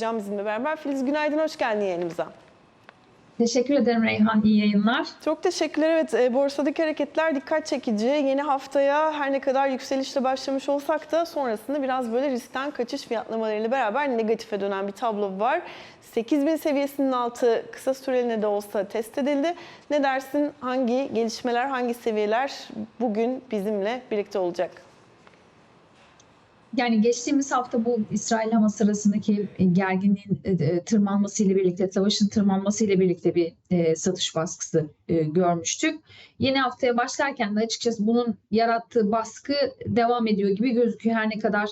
Hocam bizimle beraber. Filiz günaydın, hoş geldin yayınımıza. Teşekkür ederim Reyhan. İyi yayınlar. Çok teşekkürler. Evet, e, borsadaki hareketler dikkat çekici. Yeni haftaya her ne kadar yükselişle başlamış olsak da sonrasında biraz böyle riskten kaçış fiyatlamalarıyla beraber negatife dönen bir tablo var. 8000 seviyesinin altı kısa süreliğine de olsa test edildi. Ne dersin? Hangi gelişmeler, hangi seviyeler bugün bizimle birlikte olacak? Yani geçtiğimiz hafta bu İsrail-Hamas arasındaki e, gerginliğin e, e, tırmanmasıyla birlikte, savaşın tırmanmasıyla birlikte bir satış baskısı görmüştük. Yeni haftaya başlarken de açıkçası bunun yarattığı baskı devam ediyor gibi gözüküyor. Her ne kadar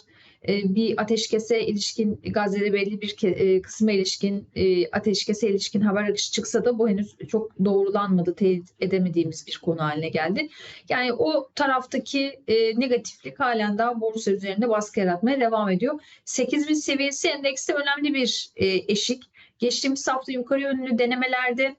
bir ateşkese ilişkin, Gazze'de belli bir kısma ilişkin, ateşkese ilişkin haber akışı çıksa da bu henüz çok doğrulanmadı, teyit edemediğimiz bir konu haline geldi. Yani o taraftaki negatiflik halen daha borsa üzerinde baskı yaratmaya devam ediyor. 8000 seviyesi endekste önemli bir e, eşik. Geçtiğimiz hafta yukarı yönlü denemelerde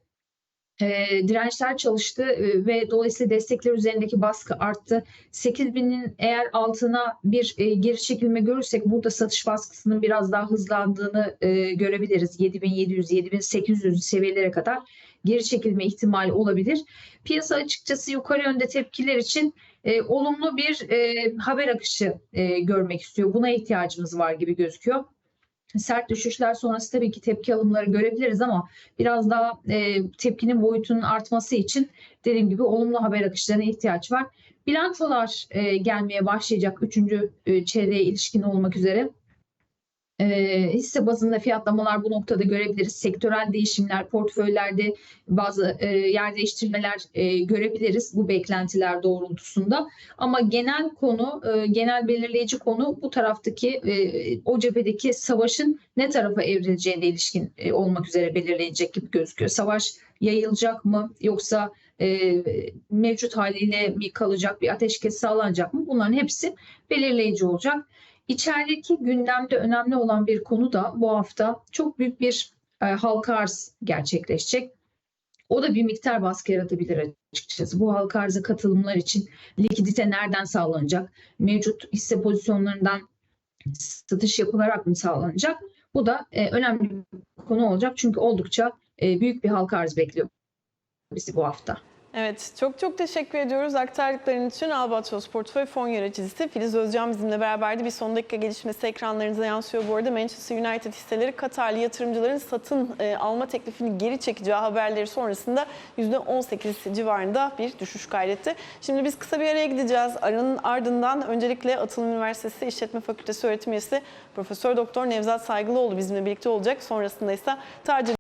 e, dirençler çalıştı e, ve dolayısıyla destekler üzerindeki baskı arttı. 8000'in eğer altına bir e, geri çekilme görürsek burada satış baskısının biraz daha hızlandığını e, görebiliriz. 7700-7800 seviyelere kadar geri çekilme ihtimali olabilir. Piyasa açıkçası yukarı yönde tepkiler için e, olumlu bir e, haber akışı e, görmek istiyor. Buna ihtiyacımız var gibi gözüküyor. Sert düşüşler sonrası tabii ki tepki alımları görebiliriz ama biraz daha e, tepkinin boyutunun artması için dediğim gibi olumlu haber akışlarına ihtiyaç var. Bilançolar e, gelmeye başlayacak 3. E, çeyreğe ilişkin olmak üzere. E, hisse bazında fiyatlamalar bu noktada görebiliriz. Sektörel değişimler, portföylerde bazı e, yer değiştirmeler e, görebiliriz bu beklentiler doğrultusunda. Ama genel konu, e, genel belirleyici konu bu taraftaki e, o cephedeki savaşın ne tarafa evrileceğine ilişkin e, olmak üzere belirlenecek gibi gözüküyor. Savaş yayılacak mı yoksa e, mevcut haliyle mi kalacak bir ateşkes sağlanacak mı? Bunların hepsi belirleyici olacak. İçerideki gündemde önemli olan bir konu da bu hafta çok büyük bir e, halka arz gerçekleşecek. O da bir miktar baskı yaratabilir açıkçası. Bu halka arza katılımlar için likidite nereden sağlanacak? Mevcut hisse pozisyonlarından satış yapılarak mı sağlanacak? Bu da e, önemli bir konu olacak. Çünkü oldukça e, büyük bir halka arz bekliyor bizi bu hafta. Evet, çok çok teşekkür ediyoruz aktardıkların için. Albatros Portföy Fon Yöneticisi Filiz Özcan bizimle beraberdi. Bir son dakika gelişmesi ekranlarınıza yansıyor bu arada. Manchester United hisseleri Katarlı yatırımcıların satın e, alma teklifini geri çekeceği haberleri sonrasında %18 civarında bir düşüş kaydetti. Şimdi biz kısa bir araya gideceğiz. Aranın ardından öncelikle Atılım Üniversitesi İşletme Fakültesi öğretim üyesi Profesör Doktor Nevzat Saygılıoğlu bizimle birlikte olacak. Sonrasında ise tacir